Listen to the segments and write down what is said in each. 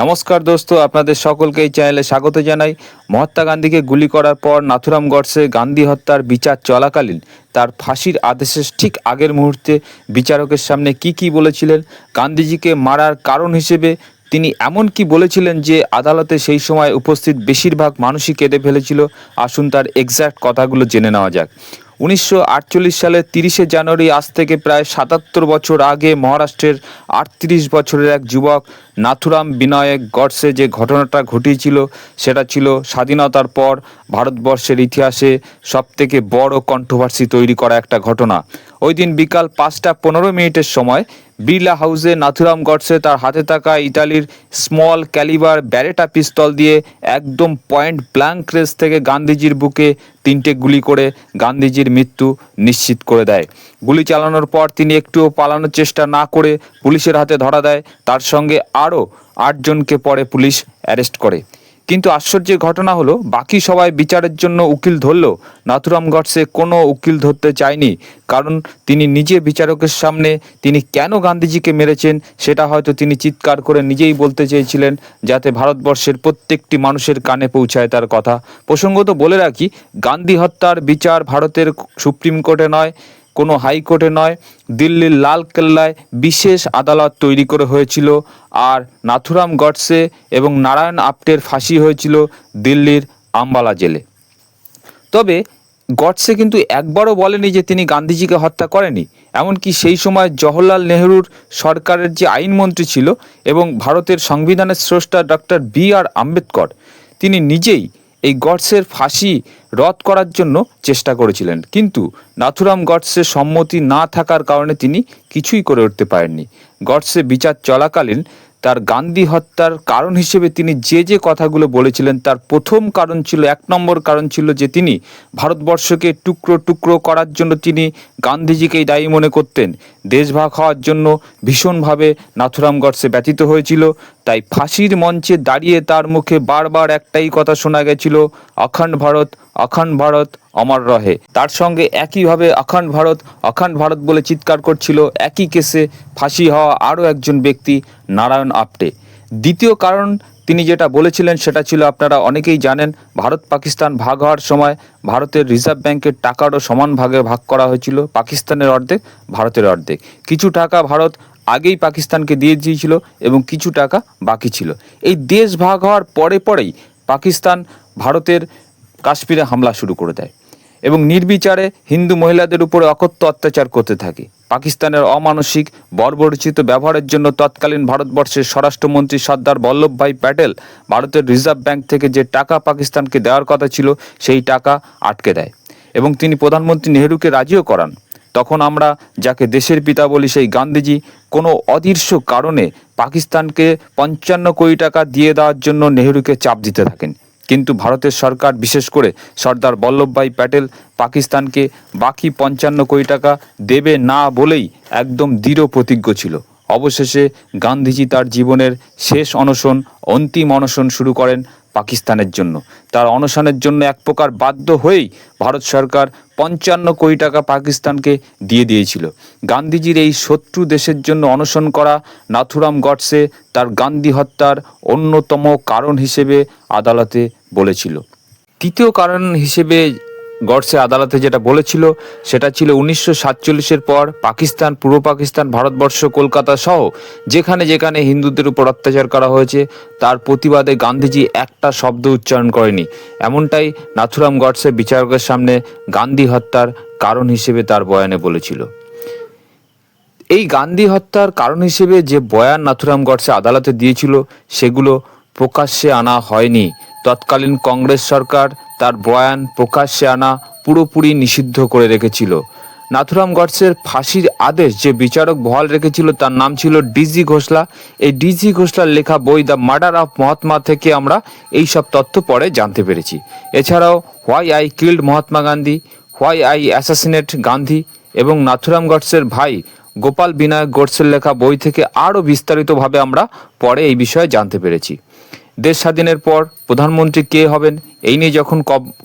নমস্কার দোস্ত, আপনাদের সকলকে এই চ্যানেলে স্বাগত জানাই। মহাত্মা গান্ধীকে গুলি করার পর নাথুরাম গডসে গান্ধী হত্যার বিচার চলাকালীন তার ফাঁসির আদেশের ঠিক আগের মুহূর্তে বিচারকের সামনে কি কি বলেছিলেন, গান্ধীজিকে মারার কারণ হিসেবে তিনি এমন কি বলেছিলেন যে আদালতে সেই সময় উপস্থিত বেশিরভাগ মানুষই কেঁদে ফেলেছিল? আসুন তার এক্স্যাক্ট কথাগুলো জেনে নেওয়া যাক। উনিশশো আটচল্লিশ সালের তিরিশে জানুয়ারি আজ থেকে প্রায় সাতাত্তর বছর আগে মহারাষ্ট্রের আটত্রিশ বছরের এক যুবক নাথুরাম বিনায়ক গডসে যে ঘটনাটা ঘটিয়েছিল, সেটা ছিল স্বাধীনতার পর ভারতবর্ষের ইতিহাসে সবথেকে বড় কন্ট্রোভার্সি তৈরি করা একটা ঘটনা। ওই দিন বিকাল পাঁচটা পনেরো মিনিটের সময় বিড়লা হাউসে নাথুরাম গডসে তার হাতে থাকা ইটালির স্মল ক্যালিবার ব্যারেটা পিস্তল দিয়ে একদম পয়েন্ট ব্ল্যাঙ্ক রেস থেকে গান্ধীজির বুকে তিনটে গুলি করে গান্ধীজির মৃত্যু নিশ্চিত করে দেয়। গুলি চালানোর পর তিনি একটুও পালানোর চেষ্টা না করে পুলিশের হাতে ধরা দেয়। তার সঙ্গে আরও আটজনকে পরে পুলিশ অ্যারেস্ট করে। কিন্তু আশ্চর্যের ঘটনা হলো, বাকি সবাই বিচারের জন্য উকিল ধরলেও নাথুরাম গডসে কোনো উকিল ধরতে চায়নি, কারণ তিনি নিজে বিচারকের সামনে তিনি কেন গান্ধীজিকে মেরেছেন সেটা হয়তো তিনি চিৎকার করে নিজেই বলতে চেয়েছিলেন, যাতে ভারতবর্ষের প্রত্যেকটি মানুষের কানে পৌঁছায় তার কথা। প্রসঙ্গত বলে রাখি, গান্ধী হত্যার বিচার ভারতের সুপ্রিম কোর্টে নয় কোনো হাইকোর্টে নয়, দিল্লির লাল কেল্লায় বিশেষ আদালত তৈরি করে হয়েছিল। আর নাথুরাম গডসে এবং নারায়ণ আপ্টের ফাঁসি হয়েছিল দিল্লির আম্বালা জেলে। তবে গডসে কিন্তু একবারও বলেনি যে তিনি গান্ধীজিকে হত্যা করেনি। এমনকি সেই সময় জওহরলাল নেহরুর সরকারের যে আইনমন্ত্রী ছিল এবং ভারতের সংবিধানের স্রষ্টা ডক্টর বি আর আম্বেদকর, তিনি নিজেই এই গডসের ফাঁসি রদ করার জন্য চেষ্টা করেছিলেন। কিন্তু নাথুরাম গডসের সম্মতি না থাকার কারণে তিনি কিছুই করে উঠতে পারেননি। গডসে বিচার চলাকালীন তার গান্ধী হত্যার কারণ হিসেবে তিনি যে যে কথাগুলো বলেছিলেন, তার প্রথম কারণ ছিল, এক নম্বর কারণ ছিল যে তিনি ভারতবর্ষকে টুকরো টুকরো করার জন্য তিনি গান্ধীজিকেই দায়ী মনে করতেন। দেশভাগ হওয়ার জন্য ভীষণভাবে নাথুরাম গডসে ব্যতীত হয়েছিল। তাই ফাঁসির মঞ্চে দাঁড়িয়ে তার মুখে বারবার একটাই কথা শোনা গেছিল, অখণ্ড ভারত অখণ্ড ভারত অমর রহে। তার সঙ্গে একইভাবে অখণ্ড ভারত অখণ্ড ভারত বলে চিৎকার করছিল একই কেসে ফাঁসি হওয়া আরও একজন ব্যক্তি, নারায়ণ আপ্টে। দ্বিতীয় কারণ তিনি যেটা বলেছিলেন সেটা ছিল, আপনারা অনেকেই জানেন, ভারত পাকিস্তান ভাগ হওয়ার সময় ভারতের রিজার্ভ ব্যাংকের টাকারও সমান ভাগে ভাগ করা হয়েছিল, পাকিস্তানের অর্ধেক, ভারতের অর্ধেক। কিছু টাকা ভারত আগেই পাকিস্তানকে দিয়ে দিয়েছিল এবং কিছু টাকা বাকি ছিল। এই দেশ ভাগ হওয়ার পরে পরেই পাকিস্তান ভারতের কাশ্মীরে হামলা শুরু করে দেয় এবং নির্বিচারে হিন্দু মহিলাদের উপরে অকথ্য অত্যাচার করতে থাকে। পাকিস্তানের অমানসিক, বর্বরচিত ব্যবহারের জন্য তৎকালীন ভারতবর্ষের স্বরাষ্ট্রমন্ত্রী সর্দার বল্লভভাই প্যাটেল ভারতের রিজার্ভ ব্যাংক থেকে যে টাকা পাকিস্তানকে দেওয়ার কথা ছিল, সেই টাকা আটকে দেয় এবং তিনি প্রধানমন্ত্রী নেহরুকে রাজিও করান। তখন আমরা, যাকে দেশের পিতা বলি সেই গান্ধীজি, কোনো অদৃশ্য কারণে পাকিস্তানকে পঞ্চান্ন কোটি টাকা দিয়ে দেওয়ার জন্য নেহরুকে চাপ দিতে থাকেন। কিন্তু ভারতের সরকার, বিশেষ করে সর্দার বল্লভভাই প্যাটেল, পাকিস্তানকে বাকি পঞ্চান্ন কোটি টাকা দেবে না বলেই একদম দৃঢ় প্রতিজ্ঞ ছিল। অবশেষে গান্ধীজি তার জীবনের শেষ অনশন, অন্তিম অনশন শুরু করেন পাকিস্তানের জন্য। তার অনশনের জন্য এক প্রকার বাধ্য হয়েই ভারত সরকার পঞ্চান্ন কোটি টাকা পাকিস্তানকে দিয়ে দিয়েছিল। গান্ধীজির এই শত্রু দেশের জন্য অনশন করা নাথুরাম গডসে তার গান্ধী হত্যার অন্যতম কারণ হিসেবে আদালতে বলেছিল। তৃতীয় কারণ হিসেবে গডসে আদালতে যেটা বলেছিল, সেটা ছিল উনিশশো সাতচল্লিশের পর পাকিস্তান, পূর্ব পাকিস্তান, ভারতবর্ষ, কলকাতা সহ যেখানে যেখানে হিন্দুদের উপর অত্যাচার করা হয়েছে, তার প্রতিবাদে গান্ধীজি একটা শব্দ উচ্চারণ করেনি। এমনটাই নাথুরাম গডসে বিচারকের সামনে গান্ধী হত্যার কারণ হিসেবে তার বয়ানে বলেছিল। এই গান্ধী হত্যার কারণ হিসেবে যে বয়ান নাথুরাম গডসে আদালতে দিয়েছিল, সেগুলো প্রকাশ্যে আনা হয়নি। তৎকালীন কংগ্রেস সরকার তার বয়ান প্রকাশ্যে আনা পুরোপুরি নিষিদ্ধ করে রেখেছিল। নাথুরাম গডসের ফাঁসির আদেশ যে বিচারক বহাল রেখেছিল তার নাম ছিল ডিজি ঘোষলা। এই ডিজি ঘোষলার লেখা বই দ্য মার্ডার অফ মহাত্মা থেকে আমরা এই সব তথ্য পরে জানতে পেরেছি। এছাড়াও why I killed Mahatma Gandhi, why I assassinate Gandhi এবং নাথুরাম গডসের ভাই গোপাল বিনায়ক গোডসের লেখা বই থেকে আরও বিস্তারিতভাবে আমরা পরে এই বিষয়ে জানতে পেরেছি। দেশ স্বাধীনের পর প্রধানমন্ত্রী কে হবেন? এই নিয়ে যখন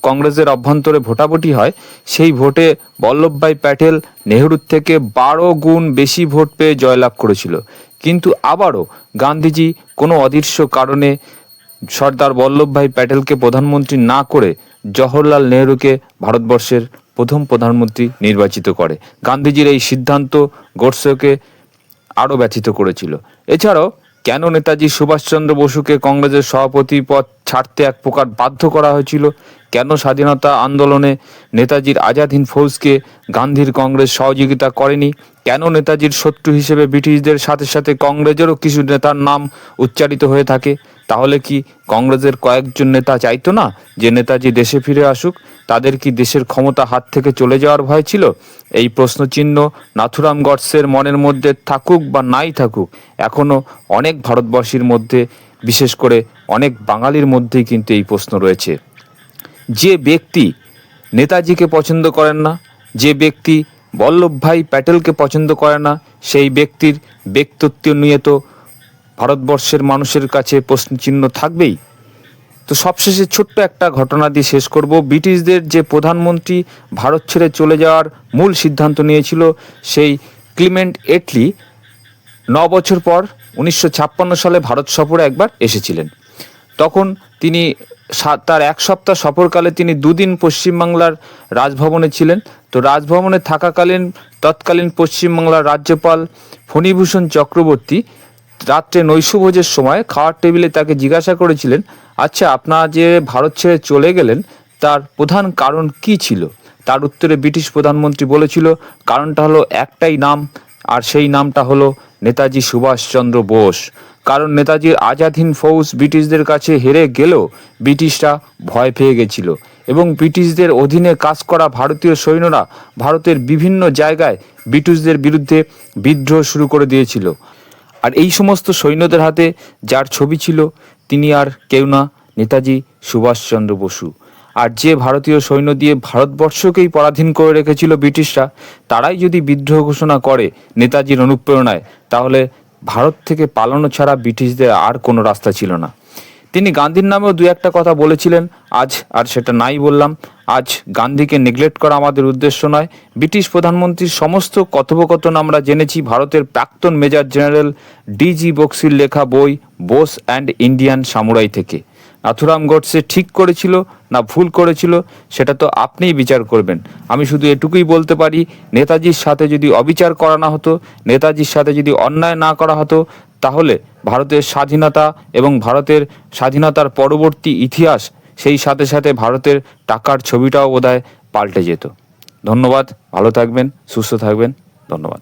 কংগ্রেসের অভ্যন্তরে ভোটাভুটি হয়, সেই ভোটে বল্লভভাই প্যাটেল নেহরুর থেকে বারো গুণ বেশি ভোট পেয়ে জয়লাভ করেছিল। কিন্তু আবারও গান্ধীজি কোনো অদৃশ্য কারণে সর্দার বল্লভভাই প্যাটেলকে প্রধানমন্ত্রী না করে জওহরলাল নেহরুকে ভারতবর্ষের প্রথম প্রধানমন্ত্রী নির্বাচিত করে। গান্ধীজির এই সিদ্ধান্ত গোডসেকে আরও ব্যথিত করেছিল। এছাড়াও কেন নেতাজি সুভাষচন্দ্র বসুকে কংগ্রেসের সভাপতি পদ ছাড়তে এক প্রকার বাধ্য করা হয়েছিল। কেন স্বাধীনতা আন্দোলনে নেতাজির আজাদ হিন্দ ফৌজকে গান্ধীর কংগ্রেস সহযোগিতা করেনি? কেন নেতাজির শত্রু হিসেবে ব্রিটিশদের সাথে সাথে কংগ্রেসেরও কিছু নেতার নাম উচ্চারিত হয়ে থাকে? তাহলে কি কংগ্রেসের কয়েকজন নেতা চাইতো না যে নেতাজি দেশে ফিরে আসুক? তাদের কি দেশের ক্ষমতা হাত থেকে চলে যাওয়ার ভয় ছিল? এই প্রশ্নচিহ্ন নাথুরাম গডসের মনের মধ্যে থাকুক বা নাই থাকুক এখনও অনেক ভারতবর্ষীর মধ্যে বিশেষ করে অনেক বাঙালির মধ্যেই কিন্তু এই প্রশ্ন রয়েছে। যে ব্যক্তি নেতাজিকে পছন্দ করেন না, যে ব্যক্তি বল্লভভাই প্যাটেলকে পছন্দ করে না, সেই ব্যক্তির ব্যক্তিত্ব নিয়ে তো ভারতবর্ষের মানুষের কাছে প্রশ্নচিহ্ন থাকবেই। তো সবশেষে ছোট্ট একটা ঘটনা দিয়ে শেষ করব। ব্রিটিশদের যে প্রধানমন্ত্রী ভারত ছেড়ে চলে যাওয়ার মূল সিদ্ধান্ত নিয়েছিল, সেই ক্লিমেন্ট এটলি, ন বছর পর উনিশশো ছাপ্পান্ন সালে ভারত সফরে একবার এসেছিলেন। তখন তিনি তার এক সপ্তাহ সফরকালে তিনি দুদিন পশ্চিমবাংলার রাজভবনে ছিলেন। তো রাজভবনে থাকাকালীন, তৎকালীন পশ্চিমবাংলার রাজ্যপাল ফণীভূষণ চক্রবর্তী রাত্রে নৈশভোজের সময় খাওয়ার টেবিলে তাকে জিজ্ঞাসা করেছিলেন আচ্ছা আপনার যে ভারত ছেড়ে চলে গেলেন, তার প্রধান কারণ কি ছিল? তার উত্তরে ব্রিটিশ প্রধানমন্ত্রী বলেছিল, কারণটা হলো একটাই নাম, আর সেই নামটা হলো নেতাজি সুভাষচন্দ্র বোস। কারণ নেতাজির আজাদহীন ফৌজ ব্রিটিশদের কাছে হেরে গেলেও ব্রিটিশরা ভয় পেয়ে গেছিল এবং ব্রিটিশদের অধীনে কাজ করা ভারতীয় সৈন্যরা ভারতের বিভিন্ন জায়গায় ব্রিটিশদের বিরুদ্ধে বিদ্রোহ শুরু করে দিয়েছিল। আর এই সমস্ত সৈন্যদের হাতে যার ছবি ছিল, তিনি আর কেউ না, নেতাজি সুভাষচন্দ্র বসু। আর যে ভারতীয় সৈন্য দিয়ে ভারতবর্ষকেই পরাধীন করে রেখেছিল ব্রিটিশরা, তারাই যদি বিদ্রোহ ঘোষণা করে নেতাজির অনুপ্রেরণায়, তাহলে ভারত থেকে পালানো ছাড়া ব্রিটিশদের আর কোনো রাস্তা ছিল না। তিনি গান্ধীর নামেও দু একটা কথা বলেছিলেন, আজ আর সেটা নাই বললাম। আজ গান্ধীকে নেগলেক্ট করা আমাদের উদ্দেশ্য নয়। ব্রিটিশ প্রধানমন্ত্রীর সমস্ত কথোপকথন আমরা জেনেছি। ভারতের প্রাক্তন মেজর জেনারেল ডিজি বক্সির লেখা বই, বোস অ্যান্ড ইন্ডিয়ান সামুরাই থেকে। নাথুরাম গডসে ঠিক করেছিল, না ভুল করেছিল, সেটা তো আপনিই বিচার করবেন। আমি শুধু এটুকুই বলতে পারি, নেতাজির সাথে যদি অবিচার করা না হতো, নেতাজির সাথে যদি অন্যায় না করা হতো, তাহলে ভারতের স্বাধীনতা এবং ভারতের স্বাধীনতার পরবর্তী ইতিহাস, সেই সাথে সাথে ভারতের টাকার ছবিটাও বোধহয় পাল্টে যেত। ধন্যবাদ, ভালো থাকবেন, সুস্থ থাকবেন, ধন্যবাদ।